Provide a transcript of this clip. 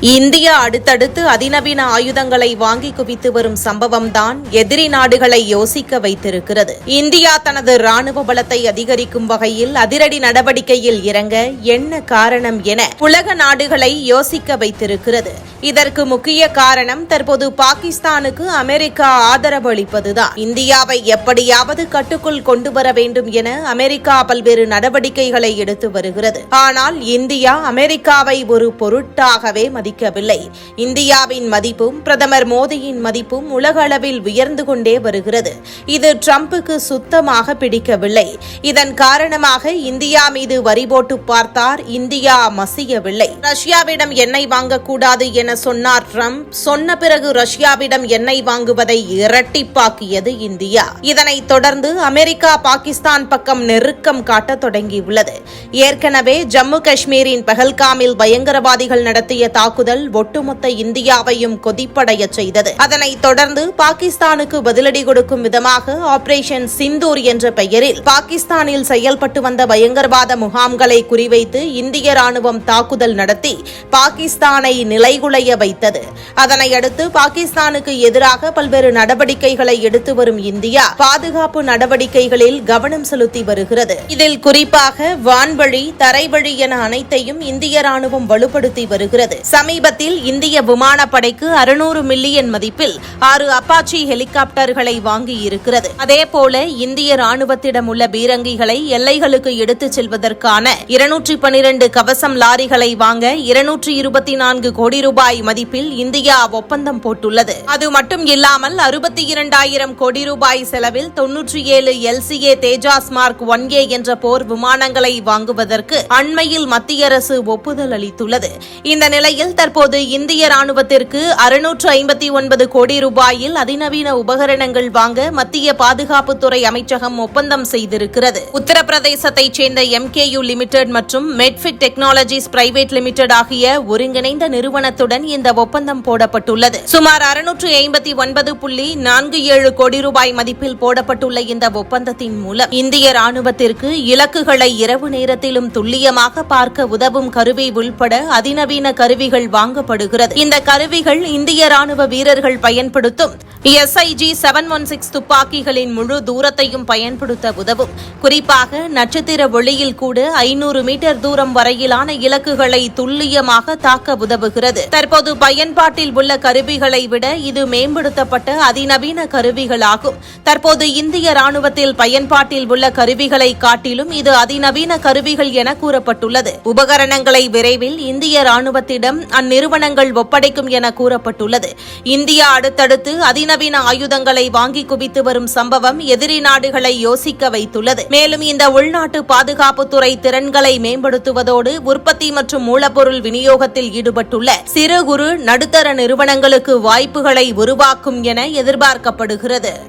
India அடுத்தடுத்து அதிநவீன ஆயுதங்களை வாங்கி குவித்து வரும் சம்பவம்தான் எதிரி நாடுகளை யோசிக்க வைத்திருக்கிறது. இந்தியா தனது ராணுவ பலத்தை அதிகரிக்கும் வகையில் அதிரடி நடவடிக்கையில் இறங்க என்ன காரணம் என உலக நாடுகளை யோசிக்க வைத்திருக்கிறது. இதற்கு முக்கிய காரணம் தற்போது பாகிஸ்தானுக்கு அமெரிக்கா ஆதரவு அளிப்பதுதான். இந்தியாவை எப்படியாவது கட்டுக்குள் கொண்டு வர வேண்டும் என அமெரிக்கா பல்வேறு நடவடிக்கைகளை எடுத்து வருகிறது. ஆனால் இந்தியா அமெரிக்காவை ஒரு பொருட்டாகவே மதிக்கவில்லை. இந்தியாவின் மதிப்பும் பிரதமர் மோடியின் மதிப்பும் உலக அளவில் உயர்ந்து கொண்டே வருகிறது. இது டிரம்புக்கு சுத்தமாக பிடிக்கவில்லை. இதன் காரணமாக இந்தியா மீது வரி போட்டு பார்த்தார் இந்தியா மசியவில்லை. ரஷ்யாவிடம் எண்ணெய் வாங்கக்கூடாது என சொன்னார் ட்ரம்ப். சொன்ன பிறகு ரஷ்யாவிடம் எண்ணெய் வாங்குவதை இரட்டிப்பாக்கியது இந்தியா. இதனைத் தொடர்ந்து அமெரிக்கா பாகிஸ்தான் பக்கம் நெருக்கம் காட்ட தொடங்கியுள்ளது. ஏற்கனவே ஜம்மு காஷ்மீரின் பஹல்காமில் பயங்கரவாதிகள் நடத்திய தாக்குதல் தாக்குதல் ஒட்டுமொத்த இந்தியாவையும் கொதிப்படைய செய்தது. அதனைத் தொடர்ந்து பாகிஸ்தானுக்கு பதிலடி கொடுக்கும் விதமாக ஆபரேஷன் சிந்தூர் என்ற பெயரில் பாகிஸ்தானில் செயல்பட்டு வந்த பயங்கரவாத முகாம்களை குறிவைத்து இந்திய ராணுவம் தாக்குதல் நடத்தி பாகிஸ்தானை நிலைகுலைய வைத்தது. அதனையடுத்து பாகிஸ்தானுக்கு எதிராக பல்வேறு நடவடிக்கைகளை எடுத்து வரும் இந்தியா பாதுகாப்பு நடவடிக்கைகளில் கவனம் செலுத்தி வருகிறது. இதில் குறிப்பாக வான்வழி தரைவழி என அனைத்தையும் இந்திய ராணுவம் வலுப்படுத்தி வருகிறது. சமீப சமீபத்தில் இந்திய விமானப்படைக்கு அறுநூறு மில்லியன் மதிப்பில் ஆறு அப்பாச்சி ஹெலிகாப்டர்களை வாங்கி இருக்கிறது அதேபோல இந்திய ராணுவத்திடம் உள்ள பீரங்கிகளை எல்லைகளுக்கு எடுத்துச் செல்வதற்கான இருநூற்றி பனிரண்டு கவசம் லாரிகளை வாங்க இருநூற்றி இருபத்தி நான்கு கோடி ரூபாய் மதிப்பில் இந்தியா ஒப்பந்தம் போட்டுள்ளது. அது மட்டும் இல்லாமல் அறுபத்தி இரண்டாயிரம் கோடி ரூபாய் செலவில் தொன்னூற்றி ஏழு LCA Tejas mark one A என்ற போர் விமானங்களை வாங்குவதற்கு அண்மையில் மத்திய அரசு ஒப்புதல் அளித்துள்ளது. இந்த நிலையில் தற்போது இந்திய ராணுவத்திற்கு அறுநூற்று ஐம்பத்தி ஒன்பது கோடி ரூபாயில் அதிநவீன உபகரணங்கள் வாங்க மத்திய பாதுகாப்புத்துறை அமைச்சகம் ஒப்பந்தம் செய்திருக்கிறது. உத்தரப்பிரதேசத்தைச் சேர்ந்த எம்கேயு லிமிடெட் மற்றும் மெட்ஃபிட் டெக்னாலஜிஸ் பிரைவேட் லிமிடெட் ஆகிய ஒருங்கிணைந்த நிறுவனத்துடன் இந்த ஒப்பந்தம் போடப்பட்டுள்ளது. சுமார் அறுநூற்று ஐம்பத்தி ஒன்பது புள்ளி நான்கு ஏழு கோடி ரூபாய் மதிப்பில் போடப்பட்டுள்ள இந்த ஒப்பந்தத்தின் மூலம் இந்திய ராணுவத்திற்கு இலக்குகளை இரவு நேரத்திலும் துல்லியமாக பார்க்க உதவும் கருவி உள்பட அதிநவீன கருவிகள் வாங்கப்படுகிறது. இந்த கருவிகள் இந்திய ராணுவ வீரர்கள் பயன்படுத்தும் எஸ்ஐஜி செவன் ஒன் சிக்ஸ் துப்பாக்கிகளின் முழு தூரத்தையும் பயன்படுத்த உதவும். குறிப்பாக நட்சத்திர ஒளியில் கூட ஐநூறு மீட்டர் தூரம் வரையிலான இலக்குகளை துல்லியமாக தாக்க உதவுகிறது. தற்போது பயன்பாட்டில் உள்ள கருவிகளை விட இது மேம்படுத்தப்பட்ட அதிநவீன கருவிகளாகும். தற்போது இந்திய ராணுவத்தில் பயன்பாட்டில் உள்ள கருவிகளை காட்டிலும் இது அதிநவீன கருவிகள் என கூறப்பட்டுள்ளது. உபகரணங்களை விரைவில் இந்திய ராணுவத்திடம் அந்நிறுவனங்கள் ஒப்படைக்கும் என கூறப்பட்டுள்ளது. இந்தியா அடுத்தடுத்து அதிநவீன ஆயுதங்களை வாங்கி குவித்து வரும் சம்பவம் எதிரி நாடுகளை யோசிக்க வைத்துள்ளது. மேலும் இந்த உள்நாட்டு பாதுகாப்புத்துறை திறன்களை மேம்படுத்துவதோடு உற்பத்தி மற்றும் மூலப்பொருள் விநியோகத்தில் ஈடுபட்டுள்ள சிறு குறு நடுத்தர நிறுவனங்களுக்கு வாய்ப்புகளை உருவாக்கும் என எதிர்பார்க்கப்படுகிறது.